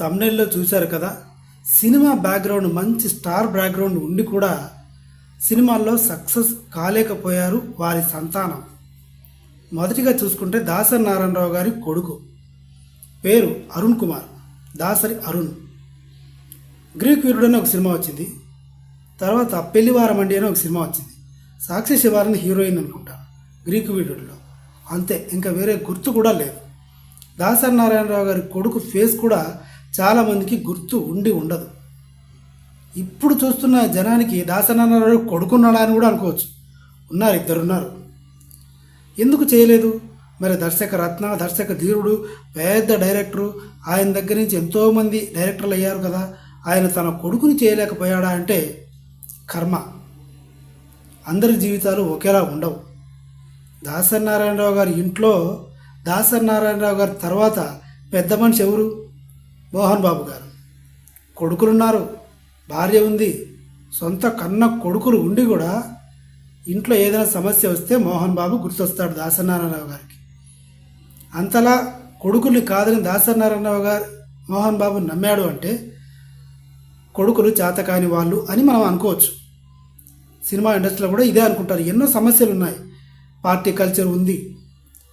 తమిళలో చూశారు కదా cinema background మంచి స్టార్ బ్యాక్గ్రౌండ్ ఉండి కూడా సినిమాల్లో సక్సెస్ కాలేకపోయారు వారి సంతానం. మొదటిగా చూసుకుంటే దాసరి నారాయణరావు గారి కొడుకు. పేరు అరుణ్ కుమార్ దాసరి అరుణ్. గ్రీక్ వీరుడు అని ఒక సినిమా వచ్చింది. తర్వాత పెళ్ళివారం అండి అని ఒక సినిమా వచ్చింది. సాక్షి శివారిని హీరోయిన్ అనుకుంటా గ్రీకు వీరుడిలో. అంతే ఇంకా వేరే గుర్తు కూడా లేదు. దాసరి నారాయణరావు గారి కొడుకు ఫేస్ కూడా చాలామందికి గుర్తు ఉండి ఉండదు. ఇప్పుడు చూస్తున్న జనానికి దాసరి నారాయణరావు కొడుకున్నాడా అని కూడా అనుకోవచ్చు. ఉన్నారు ఇద్దరున్నారు. ఎందుకు చేయలేదు? మరి దర్శక రత్న దర్శక ధీరుడు పెద్ద డైరెక్టరు ఆయన దగ్గర నుంచి ఎంతోమంది డైరెక్టర్లు అయ్యారు కదా. ఆయన తన కొడుకుని చేయలేకపోయాడా అంటే కర్మ. అందరి జీవితాలు ఒకేలా ఉండవు. దాసరి నారాయణరావు గారి ఇంట్లో దాసరి నారాయణరావు గారి తర్వాత పెద్ద మనిషి ఎవరు? మోహన్ బాబు గారు. కొడుకులున్నారు. భార్య ఉంది. సొంత కన్న కొడుకులు ఉండి కూడా ఇంట్లో ఏదైనా సమస్య వస్తే మోహన్ బాబు గుర్తొస్తాడు దాసనారాయణరావు గారికి. అంతలా కొడుకుల్ని కాదని దాసనారాయణరావు గారు మోహన్ బాబు నమ్మాడు అంటే కొడుకులు చేతకాని వాళ్ళు అని మనం అనుకోవచ్చు. సినిమా ఇండస్ట్రీలో కూడా ఇదే అనుకుంటారు. ఎన్నో సమస్యలు ఉన్నాయి. పార్టీ కల్చర్ ఉంది.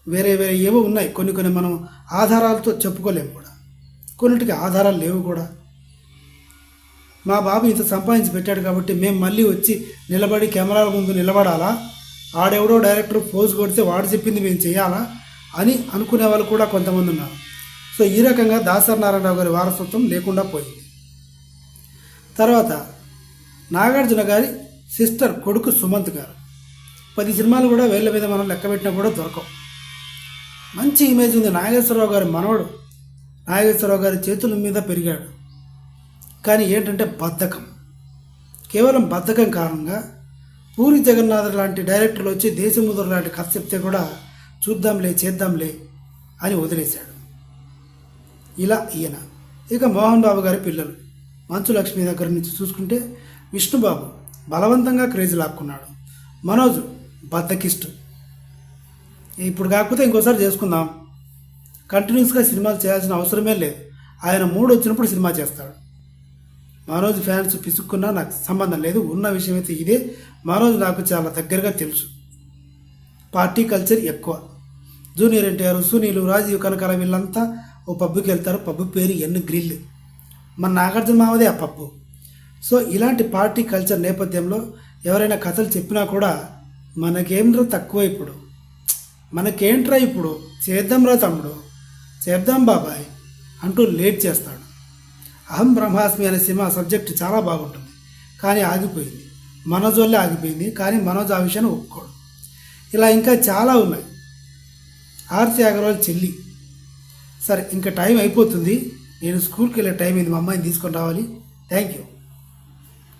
వేరే వేరే ఏవో ఉన్నాయి. కొన్ని కొన్ని మనం ఆధారాలతో చెప్పుకోలేము కూడా. కొన్నిటికి ఆధారాలు లేవు కూడా. మా బాబు ఇంత సంపాదించి పెట్టాడు కాబట్టి మేము మళ్ళీ వచ్చి నిలబడి కెమెరాల ముందు నిలబడాలా? ఆడెవడో డైరెక్టర్ పోజ్ కొడితే వాడు చెప్పింది మేము చేయాలా అని అనుకునే వాళ్ళు కూడా కొంతమంది ఉన్నారు. సో ఈ రకంగా దాసరి నారాయణరావు గారి వారసత్వం లేకుండా పోయింది. తర్వాత నాగార్జున గారి సిస్టర్ కొడుకు సుమంత్ గారు. పది సినిమాలు కూడా వేళ్ళ మీద మనం లెక్క పెట్టినా కూడా దొరకవు. మంచి ఇమేజ్ ఉంది. నాగేశ్వరరావు గారి మనవడు నాగేశ్వరరావు గారి చేతుల మీద పెరిగాడు. కానీ ఏంటంటే బద్ధకం. కేవలం బద్ధకం కారణంగా పూరి జగన్నాథ్ లాంటి డైరెక్టర్లు వచ్చి దేశముద్ర లాంటి కథ చెప్తే కూడా చూద్దాంలే చేద్దాంలే అని వదిలేశాడు. ఇలా ఈయన. ఇక మోహన్ బాబు గారి పిల్లలు. మంచు లక్ష్మి దగ్గర నుంచి చూసుకుంటే విష్ణుబాబు బలవంతంగా క్రేజ్ లాక్కున్నాడు. మనోజ్ బద్ధకిష్టు ఇప్పుడు కాకపోతే ఇంకోసారి చేసుకుందాం. కంటిన్యూస్గా సినిమాలు చేయాల్సిన అవసరమే లేదు. ఆయన మూడు వచ్చినప్పుడు సినిమా చేస్తాడు. మనోజ్ ఫ్యాన్స్ పిసుక్కున్నా నాకు సంబంధం లేదు. ఉన్న విషయం అయితే ఇదే. మనోజ్ నాకు చాలా దగ్గరగా తెలుసు. పార్టీ కల్చర్ ఎక్కువ. జూనియర్ ఎన్టీఆర్ సునీలు రాజీవ్ కనకాల వీళ్ళంతా ఓ పబ్బుకి వెళ్తారు. పబ్బు పేరు ఎన్ గ్రిల్. మన నాగార్జున మావదే ఆ పబ్బు. సో ఇలాంటి పార్టీ కల్చర్ నేపథ్యంలో ఎవరైనా కథలు చెప్పినా కూడా మనకేంట్రా తక్కువ ఇప్పుడు. మనకేంట్రా ఇప్పుడు? చేద్దాంరా తమ్ముడు. చేద్దాం బాబాయ్ అంటూ లేట్ చేస్తాడు. అహం బ్రహ్మాస్మి అనే సినిమా సబ్జెక్ట్ చాలా బాగుంటుంది. కానీ ఆగిపోయింది. మనోజ్ వల్లే ఆగిపోయింది. కానీ మనోజ్ ఆ విషయాన్ని ఒప్పుకోడు. ఇలా ఇంకా చాలా ఉన్నాయి. ఆర్తి అగర్వాల్ చెల్లి. సరే ఇంకా టైం అయిపోతుంది. నేను స్కూల్కి వెళ్ళే టైం అయింది. మా అమ్మాయిని తీసుకొని రావాలి. Thank you.